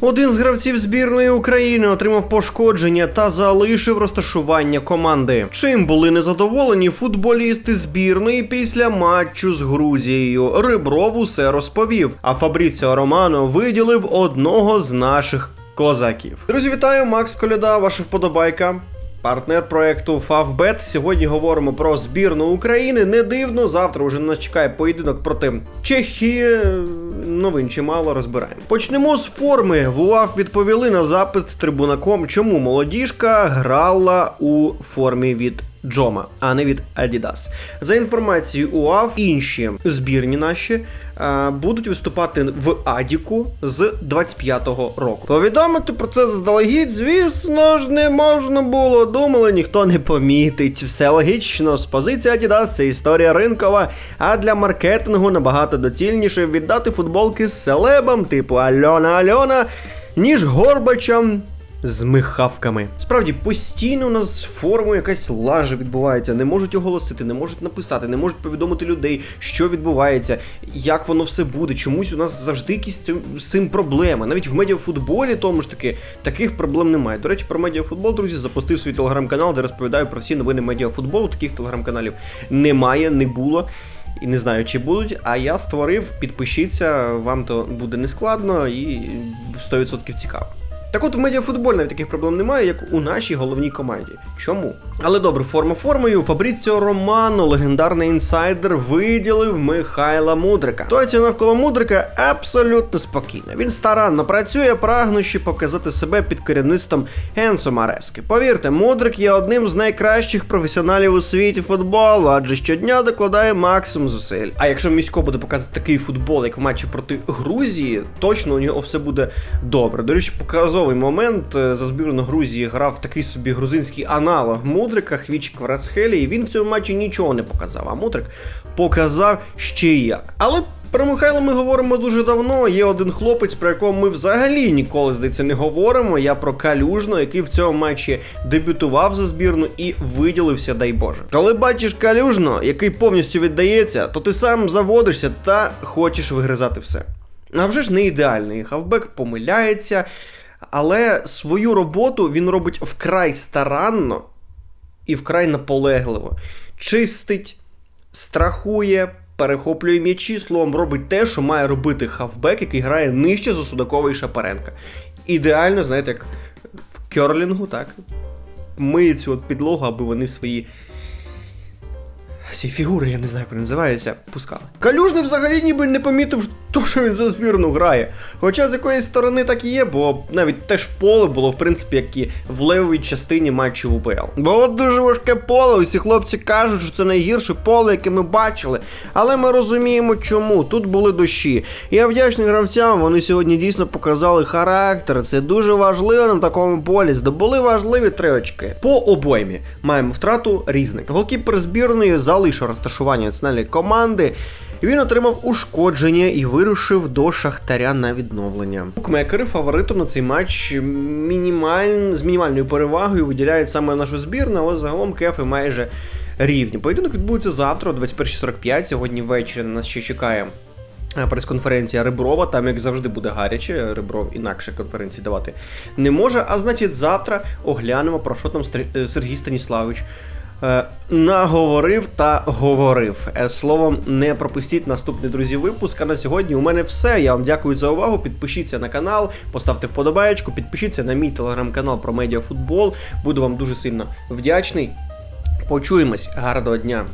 Один з гравців збірної України отримав пошкодження та залишив розташування команди. Чим були незадоволені футболісти збірної після матчу з Грузією. Рибров усе розповів. А Фабріціо Романо виділив одного з наших козаків. Друзі, вітаю! Макс Коляда, ваша вподобайка. Партнер проекту Favbet. Сьогодні говоримо про збірну України. Не дивно, завтра вже нас чекає поєдинок проти Чехії. Новин чимало розбираємо. Почнемо з форми. В відповіли на запит трибунаком, чому молодіжка грала у формі від Джома, а не від Adidas. За інформацією УАФ, інші збірні наші е, будуть виступати в Адіку з 25-го року. Повідомити про це заздалегідь, звісно ж, не можна було. Думали, ніхто не помітить. Все логічно. З позиції Adidas це історія ринкова, а для маркетингу набагато доцільніше віддати футболки з селебам, типу Альона Альона, ніж Горбачам з михавками. Справді, постійно у нас з формою якась лажа відбувається. Не можуть оголосити, не можуть написати, не можуть повідомити людей, що відбувається, як воно все буде. Чомусь у нас завжди якісь з цим проблеми. Навіть в медіафутболі, тому ж таки, таких проблем немає. До речі, про медіафутбол, друзі, запустив свій телеграм-канал, де розповідаю про всі новини медіафутболу. Таких телеграм-каналів немає, не було. І не знаю, чи будуть, а я створив, підпишіться, вам то буде нескладно і 100% цікаво. Так от в медіафутболі навіть таких проблем немає, як у нашій головній команді. Чому? Але добре, форма формою. Фабріціо Романо, легендарний інсайдер, виділив Михайла Мудрика. Ситуація навколо Мудрика абсолютно спокійна. Він старанно працює, прагнучи показати себе під керівництвом Енсо Марески. Повірте, Мудрик є одним з найкращих професіоналів у світі футболу, адже щодня докладає максимум зусиль. А якщо місько буде показувати такий футбол, як в матчі проти Грузії, точно у нього все буде добре. До речі, показовий момент е, за збірну Грузії грав такий собі грузинський аналог Мудрика, Хвіч Кварацхелі, і він в цьому матчі нічого не показав. А Мудрик показав ще як. Але. Про Михайла ми говоримо дуже давно. Є один хлопець, про якого ми взагалі ніколи, здається, не говоримо. Я про Калюжно, який в цьому матчі дебютував за збірну і виділився, дай Боже. Коли бачиш Калюжно, який повністю віддається, то ти сам заводишся та хочеш вигризати все. А вже ж не ідеальний. Хавбек помиляється, але свою роботу він робить вкрай старанно і вкрай наполегливо. Чистить, страхує, перехоплює м'ячі, словом, робить те, що має робити хавбек, який грає нижче за Судаковий Шапаренка. Ідеально, знаєте, як в керлінгу, так? Миє цю от підлогу, аби вони свої. Ці фігури, я не знаю, як вони називаються, пускали. Калюжний взагалі ніби не помітив то, що він за збірну грає. Хоча з якоїсь сторони так і є, бо навіть теж поле було, в принципі, як і в левовій частині матчів УПЛ. Було дуже важке поле, усі хлопці кажуть, що це найгірше поле, яке ми бачили. Але ми розуміємо, чому. Тут були дощі. Я вдячний гравцям, вони сьогодні дійсно показали характер. Це дуже важливо на такому полі. Здобули важливі три очки. По обоймі маємо втрату різник. Голкіпер збірної залишив розташування національної команди. Він отримав ушкодження і вирушив до Шахтаря на відновлення. Букмекери фаворитом на цей матч мінімаль... з мінімальною перевагою виділяють саме нашу збірну, але загалом кефи майже рівні. Поєдинок відбудеться завтра, о 21.45. Сьогодні ввечері нас ще чекає. е, Прес-конференція Реброва, там як завжди буде гаряче. Ребров інакше конференції давати не може. А значить, завтра оглянемо про що там е, Сергій Станіславович наговорив та говорив. Е, Словом, не пропустіть наступний друзі випуск. А на сьогодні у мене все. Я вам дякую за увагу. Підпишіться на канал, поставте вподобаєчку, підпишіться на мій телеграм-канал про медіафутбол. Буду вам дуже сильно вдячний. Почуємось. Гарного дня.